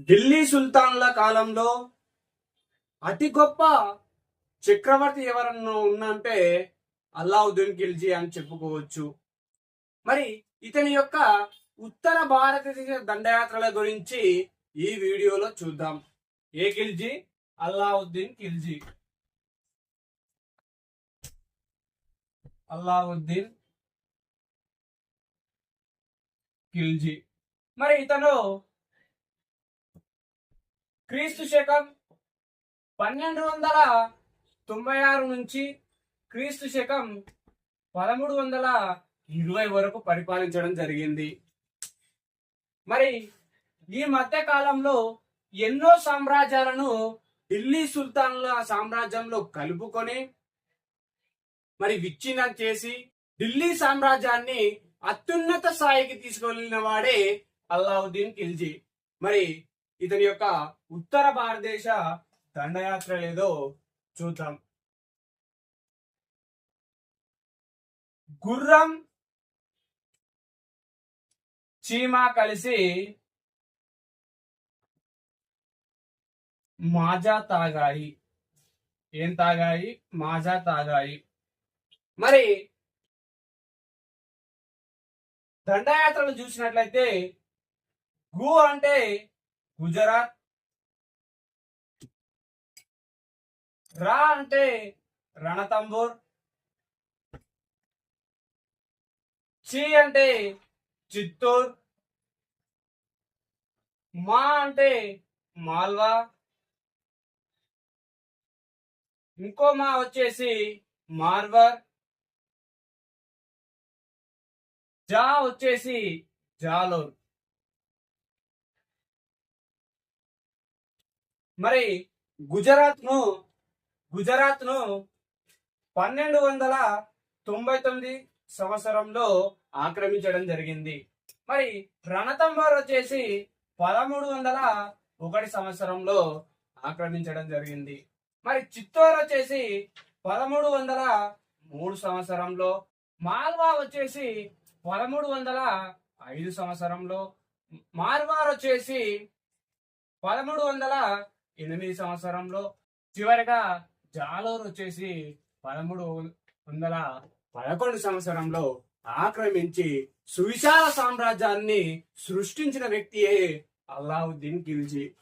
ఢిల్లీ సుల్తాన్ల కాలంలో అతి గొప్ప చక్రవర్తి ఎవరన్నా ఉన్నంటే అల్లావుద్దీన్ ఖిల్జీ అని చెప్పుకోవచ్చు. మరి ఇతని యొక్క ఉత్తర భారతదేశ దండయాత్రల గురించి ఈ వీడియోలో చూద్దాం. ఏ ఖిల్జీ? అల్లావుద్దీన్ ఖిల్జీ. అల్లావుద్దీన్ ఖిల్జీ. మరి ఇతను క్రీస్తు శకం పన్నెండు వందల తొంభై ఆరు నుంచి క్రీస్తు శకం పదమూడు వందల ఇరవై వరకు పరిపాలించడం జరిగింది. మరి ఈ మధ్య కాలంలో ఎన్నో సామ్రాజ్యాలను ఢిల్లీ సుల్తాన్ల సామ్రాజ్యంలో కలుపుకొని మరి విచ్ఛిన్నం చేసి ఢిల్లీ సామ్రాజ్యాన్ని అత్యున్నత స్థాయికి తీసుకెళ్ళిన వాడే అల్లావుద్దీన్ ఖిల్జీ. మరి ఇతని యొక్క ఉత్తర భారతదేశ దండయాత్ర ఏదో చూద్దాం. గుర్రం చీమ కలిసి మాజా తాగాయి. ఏం తాగాయి? మాజా తాగాయి. మరి దండయాత్రలు చూసినట్లయితే గు అంటే గుజరాత్. రా అంటే రణతంబూర్. చి అంటే చిత్తూర్. మా అంటే మాల్వా. ఇంకో మా వచ్చేసి మార్వర్. జా వచ్చేసి జాలోర్. మరి గుజరాత్ను గుజరాత్ను పన్నెండు వందల తొంభై తొమ్మిది సంవత్సరంలో ఆక్రమించడం జరిగింది. మరి రణతంబర్ వచ్చేసి పదమూడు వందల ఒకటి సంవత్సరంలో ఆక్రమించడం జరిగింది. మరి చిత్తూరు వచ్చేసి పదమూడు వందల మూడు సంవత్సరంలో మాల్వా వచ్చేసి పదమూడు వందల ఐదు సంవత్సరంలో మార్వార్ వచ్చేసి పదమూడు వందల ఎనిమిది సంవత్సరంలో చివరిగా జాలోర్ వచ్చేసి పదమూడు వందల పదకొండు సంవత్సరంలో ఆక్రమించి సువిశాల సామ్రాజ్యాన్ని సృష్టించిన వ్యక్తియే అల్లావుద్దీన్ ఖిల్జీ.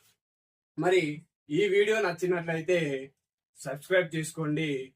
మరి ఈ వీడియో నచ్చినట్లయితే సబ్స్క్రైబ్ చేసుకోండి.